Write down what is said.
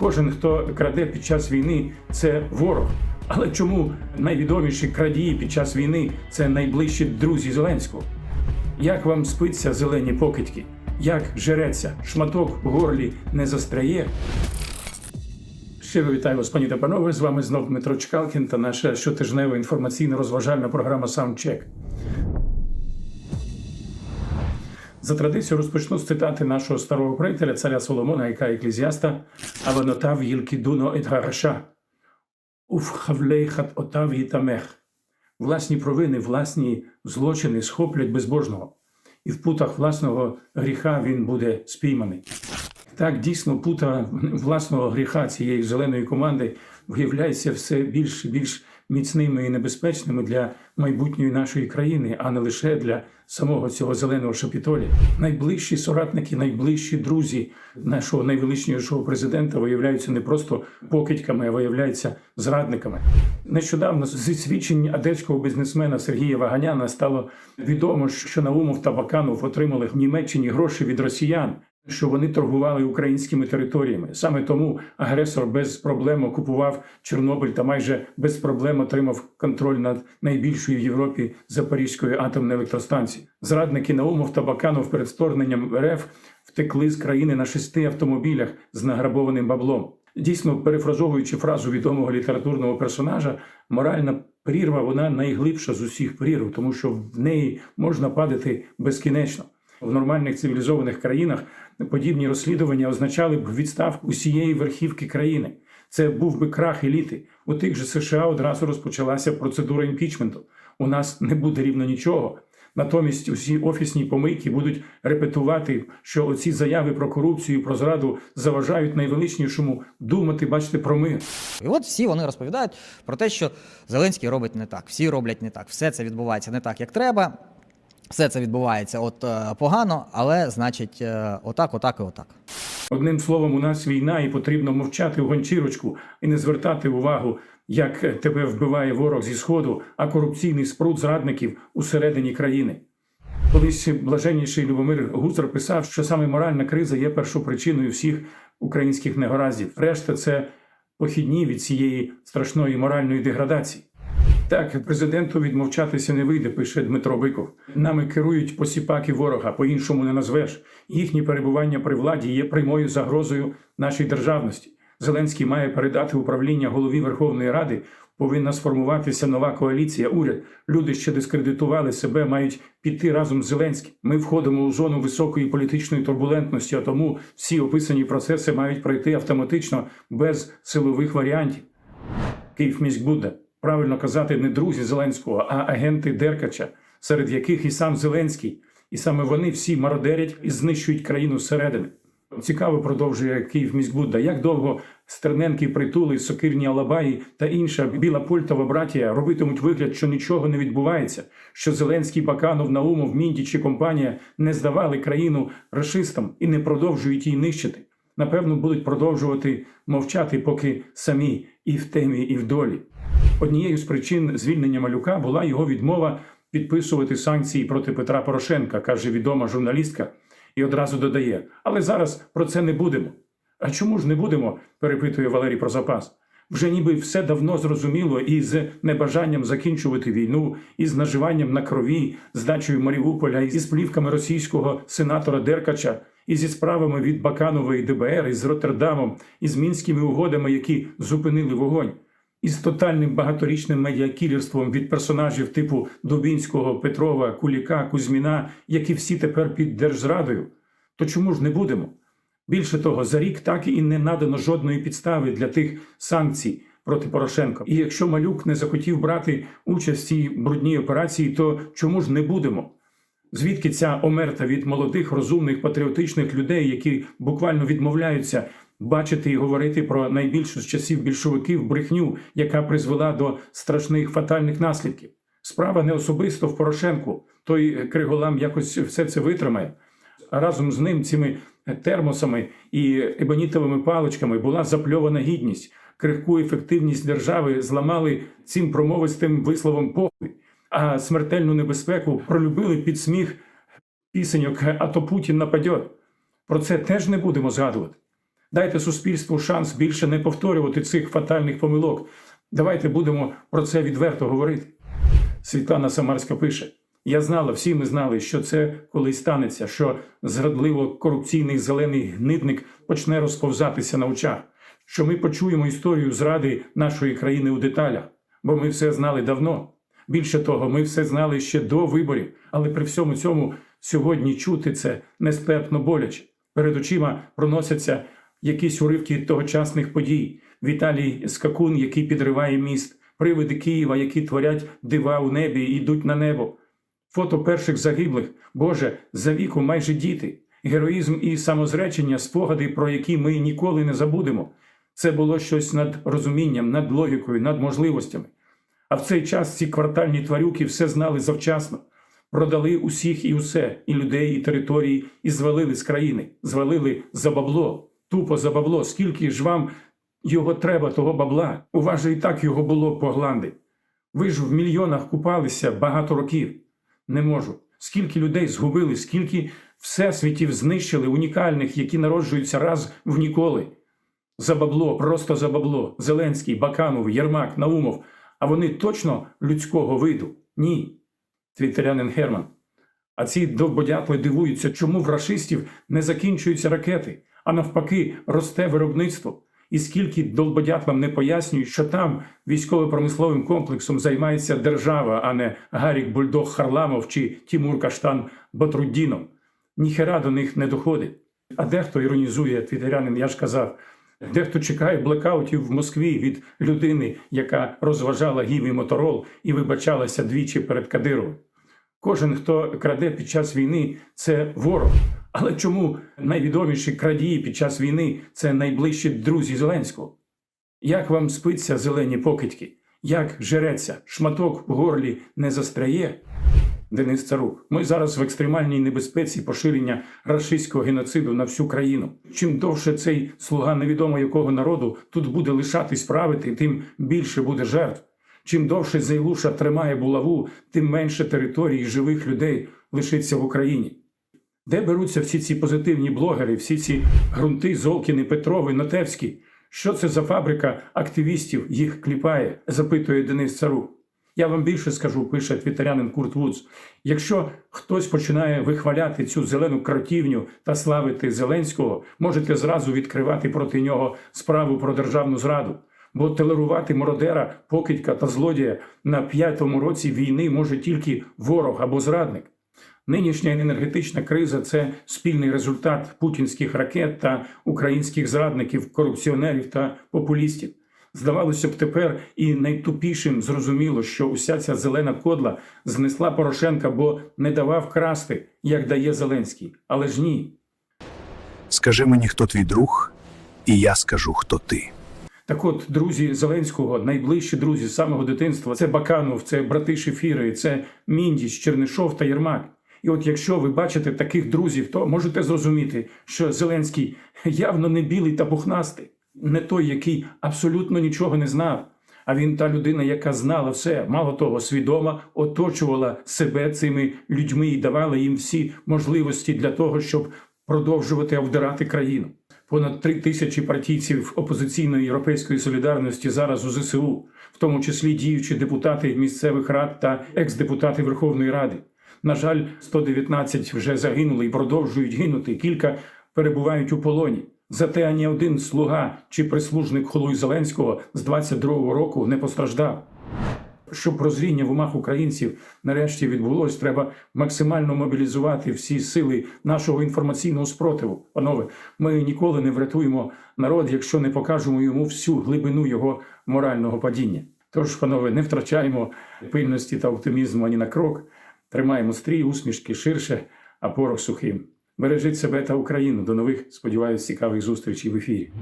Кожен, хто краде під час війни, це ворог. Але чому найвідоміші крадії під час війни це найближчі друзі Зеленського? Як вам спиться зелені покидьки? Як жереться? Шматок в горлі не застряє? Щиро вітаю вас, пані та панове. З вами знов Дмитро Чкалкін та наша щотижнева інформаційно-розважальна програма Саундчек. За традицією розпочну з цитати нашого старого приятеля, царя Соломона, яка еклезіаста, Аванотав Єлкідуно Едгараша. Уф хавлейхат отав їтамех. Власні провини, власні злочини схоплять безбожного, і в путах власного гріха він буде спійманий. Так, дійсно, пута власного гріха цієї зеленої команди виявляється все більш і більш міцними і небезпечними для майбутньої нашої країни, а не лише для самого цього зеленого шапітолі. Найближчі соратники, найближчі друзі нашого найвеличнішого президента виявляються не просто покидьками, а виявляються зрадниками. Нещодавно зі свідчень одеського бізнесмена Сергія Ваганяна стало відомо, що Наумов та Баканов отримали в Німеччині гроші від росіян що вони торгували українськими територіями. Саме тому агресор без проблем окупував Чорнобиль та майже без проблем отримав контроль над найбільшою в Європі Запорізькою атомною електростанцією. Зрадники Наумов та Баканов перед вторгненням РФ втекли з країни на шести автомобілях з награбованим баблом. Дійсно, перефразовуючи фразу відомого літературного персонажа, моральна прірва вона найглибша з усіх прірв, тому що в неї можна падати безкінечно. В нормальних цивілізованих країнах подібні розслідування означали б відставку усієї верхівки країни. Це був би крах еліти. У тих же США одразу розпочалася процедура імпічменту. У нас не буде рівно нічого. Натомість усі офісні помийки будуть репетувати, що оці заяви про корупцію, про зраду заважають найвеличнішому думати, бачити про мир. І от всі вони розповідають про те, що Зеленський робить не так, всі роблять не так, все це відбувається не так, як треба. Все це відбувається от е, погано, але значить, е, отак, отак і отак. Одним словом, у нас війна, і потрібно мовчати в гончірочку і не звертати увагу, як тебе вбиває ворог зі сходу, а корупційний спрут зрадників усередині країни. Колись блаженніший Любомир Гузар писав, що саме моральна криза є першопричиною всіх українських негараздів. Решта це похідні від цієї страшної моральної деградації. Так, президенту відмовчатися не вийде, пише Дмитро Биков. Нами керують посіпаки ворога, по-іншому не назвеш. Їхнє перебування при владі є прямою загрозою нашій державності. Зеленський має передати управління голові Верховної Ради. Повинна сформуватися нова коаліція. Уряд люди, що дискредитували себе, мають піти разом з Зеленським. Ми входимо у зону високої політичної турбулентності, а тому всі описані процеси мають пройти автоматично без силових варіантів. Київміськбуда правильно казати не друзі Зеленського, а агенти Деркача, серед яких і сам Зеленський, і саме вони всі мародерять і знищують країну зсередини. Цікаво продовжує Київ міськбудда, як довго Стерненки, притули, сокирні Алабаї та інша біла пультова братія робитимуть вигляд, що нічого не відбувається, що Зеленський, Баканов, Наумов, Мінді чи компанія не здавали країну расистам і не продовжують її нищити. Напевно, будуть продовжувати мовчати, поки самі і в темі, і в долі. Однією з причин звільнення малюка була його відмова підписувати санкції проти Петра Порошенка, каже відома журналістка, і одразу додає: але зараз про це не будемо. А чому ж не будемо? перепитує Валерій про запас. Вже ніби все давно зрозуміло і з небажанням закінчувати війну, і з наживанням на крові, здачею Маріуполя, і з плівками російського сенатора Деркача, і зі справами від Баканової ДБР, і з Роттердамом, і з мінськими угодами, які зупинили вогонь із тотальним багаторічним медіакілерством від персонажів типу Дубінського, Петрова, Куліка, Кузьміна, які всі тепер під держзрадою, то чому ж не будемо? Більше того, за рік так і не надано жодної підстави для тих санкцій проти Порошенка. І якщо малюк не захотів брати участь в цій брудній операції, то чому ж не будемо? Звідки ця омерта від молодих, розумних, патріотичних людей, які буквально відмовляються бачити і говорити про найбільшу з часів більшовиків брехню, яка призвела до страшних фатальних наслідків. Справа не особисто в Порошенку. Той Криголам якось все це витримає. Разом з ним цими термосами і ебонітовими паличками була запльована гідність. Крихку ефективність держави зламали цим промовистим висловом похуй, а смертельну небезпеку пролюбили під сміх пісеньок, а то Путін нападьот. Про це теж не будемо згадувати. Дайте суспільству шанс більше не повторювати цих фатальних помилок. Давайте будемо про це відверто говорити. Світлана Самарська пише: Я знала, всі ми знали, що це колись станеться, що зрадливо корупційний зелений гнидник почне розповзатися на очах, що ми почуємо історію зради нашої країни у деталях, бо ми все знали давно. Більше того, ми все знали ще до виборів, але при всьому цьому сьогодні чути це нестерпно боляче. Перед очима проносяться якісь уривки тогочасних подій. Віталій Скакун, який підриває міст, привиди Києва, які творять дива у небі і йдуть на небо. Фото перших загиблих, Боже, за віку майже діти, героїзм і самозречення, спогади, про які ми ніколи не забудемо. Це було щось над розумінням, над логікою, над можливостями. А в цей час ці квартальні тварюки все знали завчасно, продали усіх і усе, і людей, і території, і звалили з країни, звалили за бабло, тупо за бабло. Скільки ж вам його треба, того бабла? У вас же і так його було погланди. Ви ж в мільйонах купалися багато років. Не можу. Скільки людей згубили, скільки всесвітів знищили, унікальних, які народжуються раз в ніколи. За бабло, просто за бабло. Зеленський, Баканов, Єрмак, Наумов. А вони точно людського виду? Ні. Твіттерянин Герман. А ці довбодятли дивуються, чому в рашистів не закінчуються ракети, а навпаки, росте виробництво. І скільки долбодятлам не пояснюють, що там військово-промисловим комплексом займається держава, а не Гарік Бульдог Харламов чи Тімур Каштан Батруддінов. Ніхера до них не доходить. А дехто іронізує твітерянин, я ж казав, дехто чекає блекаутів в Москві від людини, яка розважала гіві моторол і вибачалася двічі перед Кадировим. Кожен, хто краде під час війни, це ворог. Але чому найвідоміші крадії під час війни це найближчі друзі Зеленського? Як вам спиться зелені покидьки? Як жереться, шматок в горлі не застряє? Денис Царук, ми зараз в екстремальній небезпеці поширення рашистського геноциду на всю країну. Чим довше цей слуга невідомо якого народу тут буде лишатись правити, тим більше буде жертв. Чим довше Зайлуша тримає булаву, тим менше територій живих людей лишиться в Україні. Де беруться всі ці позитивні блогери, всі ці грунти, Золкіни, Петрови, Нотевські? Що це за фабрика активістів їх кліпає? запитує Денис Царук. Я вам більше скажу, пише твітерянин Курт Вудс. Якщо хтось починає вихваляти цю зелену кротівню та славити Зеленського, можете зразу відкривати проти нього справу про державну зраду. Бо толерувати мародера, покидька та злодія на п'ятому році війни може тільки ворог або зрадник. Нинішня енергетична криза це спільний результат путінських ракет та українських зрадників, корупціонерів та популістів. Здавалося б, тепер і найтупішим зрозуміло, що уся ця зелена кодла знесла Порошенка, бо не давав красти, як дає Зеленський. Але ж ні. Скажи мені, хто твій друг, і я скажу, хто ти. Так от, друзі Зеленського, найближчі друзі з самого дитинства це Баканов, це брати Шефіри, це Міндіч, Чернишов та Єрмак. І от якщо ви бачите таких друзів, то можете зрозуміти, що Зеленський явно не білий та пухнастий, не той, який абсолютно нічого не знав. А він та людина, яка знала все, мало того, свідомо оточувала себе цими людьми і давала їм всі можливості для того, щоб продовжувати обдирати країну. Понад три тисячі партійців опозиційної європейської солідарності зараз у ЗСУ, в тому числі діючі депутати місцевих рад та екс-депутати Верховної Ради. На жаль, 119 вже загинули і продовжують гинути. Кілька перебувають у полоні. Зате ані один слуга чи прислужник Холуй Зеленського з 22-го року не постраждав. Щоб прозріння в умах українців нарешті відбулось, треба максимально мобілізувати всі сили нашого інформаційного спротиву. Панове, ми ніколи не врятуємо народ, якщо не покажемо йому всю глибину його морального падіння. Тож, панове, не втрачаємо пильності та оптимізму ані на крок. Тримаємо стрій, усмішки ширше, а порох сухим. Бережіть себе та Україну. До нових, сподіваюсь, цікавих зустрічей в ефірі.